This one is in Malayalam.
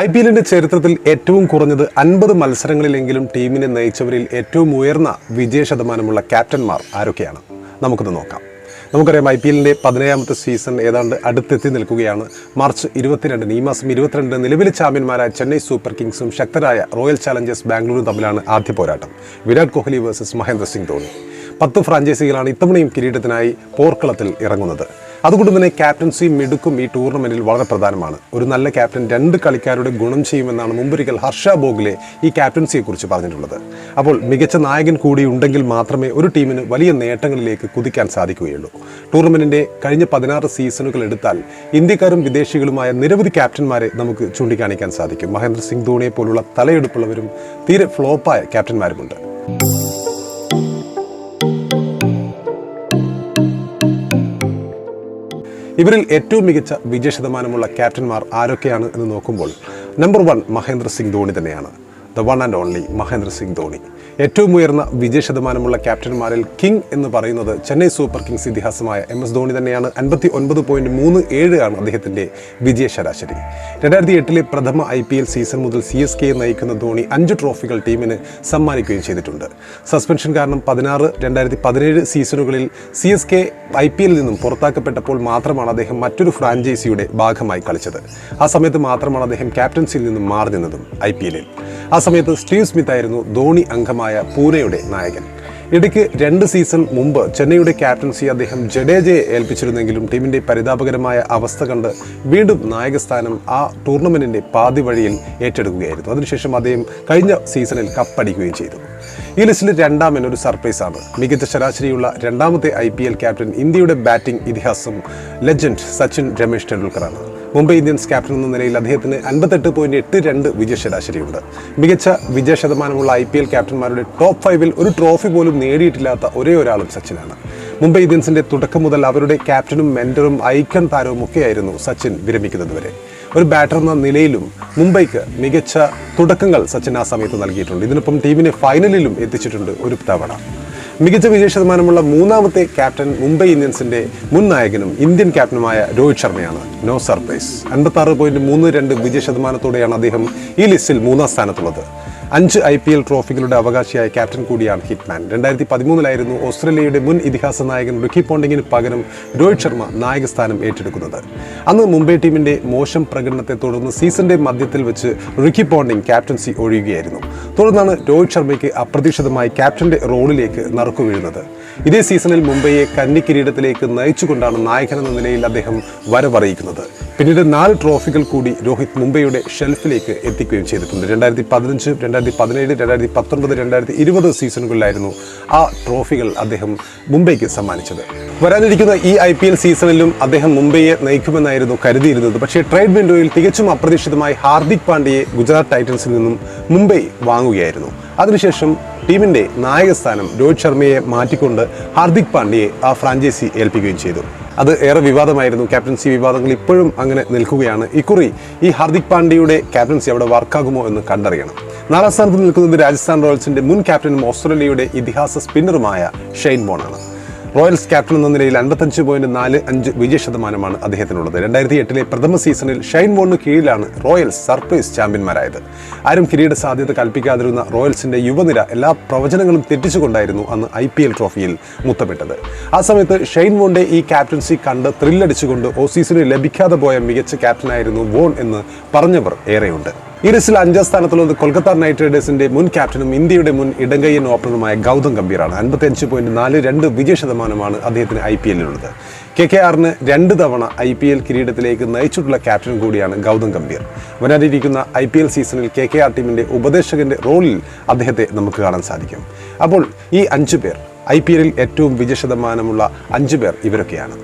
ഐ പി എല്ലിന്റെ ചരിത്രത്തിൽ ഏറ്റവും കുറഞ്ഞത് അൻപത് മത്സരങ്ങളിലെങ്കിലും ടീമിനെ നയിച്ചവരിൽ ഏറ്റവും ഉയർന്ന വിജയ ശതമാനമുള്ള ക്യാപ്റ്റന്മാർ ആരൊക്കെയാണ്? നമുക്കിത് നോക്കാം. നമുക്കറിയാം ഐ പി എല്ലിന്റെ പതിനേഴാമത്തെ സീസൺ ഏതാണ്ട് അടുത്തെത്തി നിൽക്കുകയാണ്. മാർച്ച് ഇരുപത്തിരണ്ടിന് ഈ മാസം ഇരുപത്തിരണ്ടിന് നിലവിലെ ചാമ്പ്യന്മാരായ ചെന്നൈ സൂപ്പർ കിങ്സും ശക്തരായ റോയൽ ചാലഞ്ചേഴ്സ് ബാംഗ്ലൂരും തമ്മിലാണ് ആദ്യ പോരാട്ടം. വിരാട് കോഹ്ലി വേഴ്സസ് മഹേന്ദ്ര സിംഗ് ധോണി. പത്ത് ഫ്രാഞ്ചൈസികളാണ് ഇത്തവണയും കിരീടത്തിനായി പോർക്കളത്തിൽ ഇറങ്ങുന്നത്. അതുകൊണ്ട് തന്നെ ക്യാപ്റ്റൻസി മിടുക്കും ഈ ടൂർണമെന്റിൽ വളരെ പ്രധാനമാണ്. ഒരു നല്ല ക്യാപ്റ്റൻ രണ്ട് കളിക്കാരുടെ ഗുണം ചെയ്യുമെന്നാണ് മുമ്പൊരിക്കൽ ഹർഷ ബോഗ്ലെ ഈ ക്യാപ്റ്റൻസിയെക്കുറിച്ച് പറഞ്ഞിട്ടുള്ളത്. അപ്പോൾ മികച്ച നായകൻ കൂടി ഉണ്ടെങ്കിൽ മാത്രമേ ഒരു ടീമിന് വലിയ നേട്ടങ്ങളിലേക്ക് കുതിക്കാൻ സാധിക്കുകയുള്ളൂ. ടൂർണമെന്റിന്റെ കഴിഞ്ഞ പതിനാറ് സീസണുകൾ എടുത്താൽ ഇന്ത്യക്കാരും വിദേശികളുമായ നിരവധി ക്യാപ്റ്റന്മാരെ നമുക്ക് ചൂണ്ടിക്കാണിക്കാൻ സാധിക്കും. മഹേന്ദ്ര സിംഗ് ധോണിയെ പോലുള്ള തലയെടുപ്പുള്ളവരും തീരെ ഫ്ലോപ്പായ ക്യാപ്റ്റന്മാരുമുണ്ട്. ഇവരിൽ ഏറ്റവും മികച്ച വിജയ ശതമാനമുള്ള ക്യാപ്റ്റന്മാർ ആരൊക്കെയാണ് എന്ന് നോക്കുമ്പോൾ നമ്പർ വൺ മഹേന്ദ്ര സിംഗ് ധോണി തന്നെയാണ്. The one and only Mahendra Singh Dhoni. ഏറ്റവും ഉയർന്ന വിജയ ശതമാനമുള്ള ക്യാപ്റ്റന്മാരിൽ കിങ് എന്ന് പറയുന്നത് ചെന്നൈ സൂപ്പർ കിങ്സ് ഇതിഹാസമായ എം എസ് ധോണി തന്നെയാണ്. അൻപത്തി ഒൻപത് പോയിന്റ് മൂന്ന് ഏഴ് ആണ് അദ്ദേഹത്തിന്റെ വിജയ ശരാശരി. രണ്ടായിരത്തി എട്ടിലെ പ്രഥമ ഐ പി എൽ സീസൺ മുതൽ സി എസ് കെയെ നയിക്കുന്ന ധോണി അഞ്ച് ട്രോഫികൾ ടീമിന് സമ്മാനിക്കുകയും ചെയ്തിട്ടുണ്ട്. സസ്പെൻഷൻ കാരണം പതിനാറ് രണ്ടായിരത്തി പതിനേഴ് സീസണുകളിൽ C S K I P എല്ലിൽ നിന്നും പുറത്താക്കപ്പെട്ടപ്പോൾ മാത്രമാണ് അദ്ദേഹം മറ്റൊരു ഫ്രാഞ്ചൈസിയുടെ ഭാഗമായി കളിച്ചത്. ആ സമയത്ത് മാത്രമാണ് അദ്ദേഹം ക്യാപ്റ്റൻസിയിൽ നിന്നും മാറി നിന്നതും ഐ പി എല്ലിൽ. ആ സമയത്ത് സ്റ്റീവ് സ്മിത്ത് ആയിരുന്നു ധോണി അംഗമായ പൂനെയുടെ നായകൻ. ഇടയ്ക്ക് രണ്ട് സീസൺ മുമ്പ് ചെന്നൈയുടെ ക്യാപ്റ്റൻസി അദ്ദേഹം ജഡേജയെ ഏൽപ്പിച്ചിരുന്നെങ്കിലും ടീമിന്റെ പരിതാപകരമായ അവസ്ഥ കണ്ട് വീണ്ടും നായകസ്ഥാനം ആ ടൂർണമെന്റിന്റെ പാതി വഴിയിൽ ഏറ്റെടുക്കുകയായിരുന്നു. അതിനുശേഷം അദ്ദേഹം കഴിഞ്ഞ സീസണിൽ കപ്പടിക്കുകയും ചെയ്തു. ഈ ലിസ്റ്റിൽ രണ്ടാമൻ ഒരു സർപ്രൈസാണ് മികച്ച ശരാശരിയുള്ള രണ്ടാമത്തെ ഐ ക്യാപ്റ്റൻ ഇന്ത്യയുടെ ബാറ്റിംഗ് ഇതിഹാസം ലെജൻഡ് സച്ചിൻ രമേശ് ടെണ്ടുൽക്കറാണ്. മുംബൈ ഇന്ത്യൻസ് ക്യാപ്റ്റൻ എന്ന നിലയിൽ അദ്ദേഹത്തിന് അൻപത്തെട്ട് പോയിന്റ് എട്ട് രണ്ട് വിജയ ശരാശരിയുണ്ട്. മികച്ച വിജയ ശതമാനമുള്ള ഐ പി എൽ ക്യാപ്റ്റന്മാരുടെ ടോപ്പ് ഫൈവിൽ ഒരു ട്രോഫി പോലും നേടിയിട്ടില്ലാത്ത ഒരേ ഒരാളും സച്ചിനാണ്. മുംബൈ ഇന്ത്യൻസിന്റെ തുടക്കം മുതൽ അവരുടെ ക്യാപ്റ്റനും മെന്ററും ഐക്കൺ താരവും ഒക്കെയായിരുന്നു സച്ചിൻ വിരമിക്കുന്നതുവരെ ഒരു ബാറ്റർ എന്ന നിലയിലും മുംബൈക്ക് മികച്ച തുടക്കങ്ങൾ സച്ചിൻ ആ സമയത്ത് നൽകിയിട്ടുണ്ട്. ഇതിനൊപ്പം ടീമിനെ ഫൈനലിലും എത്തിച്ചിട്ടുണ്ട് ഒരു തവണ. മികച്ച വിജയ ശതമാനമുള്ള മൂന്നാമത്തെ ക്യാപ്റ്റൻ മുംബൈ ഇന്ത്യൻസിന്റെ മുൻ നായകനും ഇന്ത്യൻ ക്യാപ്റ്റനുമായ രോഹിത് ശർമ്മയാണ്. നോ സർപ്രൈസ് അൻപത്തി ആറ് പോയിന്റ് മൂന്ന് രണ്ട് വിജയ ശതമാനത്തോടെയാണ് അദ്ദേഹം ഈ ലിസ്റ്റിൽ മൂന്നാം സ്ഥാനത്തുള്ളത്. അഞ്ച് ഐ പി എൽ ട്രോഫികളുടെ അവകാശിയായ ക്യാപ്റ്റൻ കൂടിയാണ് ഹിറ്റ്മാൻ. രണ്ടായിരത്തി പതിമൂന്നിലായിരുന്നു ഓസ്ട്രേലിയയുടെ മുൻ ഇതിഹാസ നായകൻ റിക്കി പോണ്ടിങ്ങിന് പകരം രോഹിത് ശർമ്മ നായക സ്ഥാനം ഏറ്റെടുക്കുന്നത്. അന്ന് മുംബൈ ടീമിന്റെ മോശം പ്രകടനത്തെ തുടർന്ന് സീസണിന്റെ മധ്യത്തിൽ വെച്ച് റിക്കി പോണ്ടിങ് ക്യാപ്റ്റൻസി ഒഴിയുകയായിരുന്നു. തുടർന്നാണ് രോഹിത് ശർമ്മയ്ക്ക് അപ്രതീക്ഷിതമായി ക്യാപ്റ്റന്റെ റോളിലേക്ക് നറുക്കു വീഴുന്നത്. ഇതേ സീസണിൽ മുംബൈയെ കന്നി കിരീടത്തിലേക്ക് നയിച്ചുകൊണ്ടാണ് എന്ന നിലയിൽ അദ്ദേഹം വരവറിയിക്കുന്നത്. പിന്നീട് നാല് ട്രോഫികൾ കൂടി രോഹിത് മുംബൈയുടെ ഷെൽഫിലേക്ക് എത്തിക്കുകയും ചെയ്തിട്ടുണ്ട്. രണ്ടായിരത്തി പതിനഞ്ച് രണ്ടായിരത്തി പതിനേഴ് രണ്ടായിരത്തി പത്തൊൻപത് രണ്ടായിരത്തി ഇരുപത് സീസണുകളിലായിരുന്നു ആ ട്രോഫികൾ അദ്ദേഹം മുംബൈക്ക് സമ്മാനിച്ചത്. വരാനിരിക്കുന്ന ഈ ഐ പി എൽ സീസണിലും അദ്ദേഹം മുംബൈയെ നയിക്കുമെന്നായിരുന്നു കരുതിയിരുന്നത്. പക്ഷേ ട്രേഡ് വിൻഡോയിൽ തികച്ചും അപ്രതീക്ഷിതമായി ഹാർദിക് പാണ്ഡ്യയെ ഗുജറാത്ത് ടൈറ്റൻസിൽ നിന്നും മുംബൈ വാങ്ങുകയായിരുന്നു. അതിനുശേഷം ടീമിന്റെ നായകസ്ഥാനം രോഹിത് ശർമ്മയെ മാറ്റിക്കൊണ്ട് ഹാർദിക് പാണ്ഡ്യയെ ആ ഫ്രാഞ്ചൈസി ഏൽപ്പിക്കുകയും ചെയ്തു. അത് ഏറെ വിവാദമായിരുന്നു. ക്യാപ്റ്റൻസി വിവാദങ്ങൾ ഇപ്പോഴും അങ്ങനെ നിൽക്കുകയാണ്. ഇക്കുറി ഈ ഹാർദിക് പാണ്ഡ്യയുടെ ക്യാപ്റ്റൻസി അവിടെ വർക്കാകുമോ എന്ന് കണ്ടറിയണം. നാലാം സ്ഥാനത്ത് നിൽക്കുന്നത് രാജസ്ഥാൻ റോയൽസിന്റെ മുൻ ക്യാപ്റ്റനും ഓസ്ട്രേലിയയുടെ ഇതിഹാസ സ്പിന്നറുമായ ഷെയ്ൻ ബോണാണ്. റോയൽസ് ക്യാപ്റ്റൻ എന്ന നിലയിൽ അൻപത്തഞ്ച് പോയിന്റ് നാല് അഞ്ച് വിജയ ശതമാനമാണ് അദ്ദേഹത്തിനുള്ളത്. രണ്ടായിരത്തി എട്ടിലെ പ്രഥമ സീസണിൽ ഷൈൻ വോണിന് കീഴിലാണ് റോയൽസ് സർപ്രൈസ് ചാമ്പ്യന്മാരായത്. ആരും കിരീട സാധ്യത കൽപ്പിക്കാതിരുന്ന റോയൽസിന്റെ യുവനിര എല്ലാ പ്രവചനങ്ങളും തെറ്റിച്ചുകൊണ്ടായിരുന്നു അന്ന് ഐ പി എൽ ട്രോഫിയിൽ മുത്തപ്പെട്ടത്. ആ സമയത്ത് ഷൈൻ വോണിന്റെ ഈ ക്യാപ്റ്റൻസി കണ്ട് ത്രില്ലടിച്ചുകൊണ്ട് ഓസീസിന് ലഭിക്കാതെ പോയ മികച്ച ക്യാപ്റ്റനായിരുന്നു വോൺ എന്ന് പറഞ്ഞവർ ഏറെയുണ്ട്. ഈ അഞ്ചാം സ്ഥാനത്തുള്ളത് കൊൽക്കത്ത നൈറ്റ് റൈഡേഴ്സിന്റെ മുൻ ക്യാപ്റ്റനും ഇന്ത്യയുടെ മുൻ ഇടങ്കയ്യൻ ഓപ്പണറുമായ ഗൗതം ഗംഭീറാണ്. അൻപത്തി അഞ്ച് പോയിന്റ് നാല് രണ്ട് വിജയ ശതമാനമാണ് അദ്ദേഹത്തിന് ഐ പി എല്ലിലുള്ളത്. കെ കെ ആറിന് രണ്ട് തവണ ഐ പി എൽ കിരീടത്തിലേക്ക് നയിച്ചിട്ടുള്ള ക്യാപ്റ്റൻ കൂടിയാണ് ഗൗതം ഗംഭീർ. വരാനിരിക്കുന്ന ഐ പി എൽ സീസണിൽ കെ കെ ആർ ടീമിന്റെ ഉപദേശകന്റെ റോളിൽ അദ്ദേഹത്തെ നമുക്ക് കാണാൻ സാധിക്കും. അപ്പോൾ ഈ അഞ്ചു പേർ ഐ പി എല്ലിൽ ഏറ്റവും വിജയ ശതമാനമുള്ള അഞ്ചു പേർ ഇവരൊക്കെയാണ്.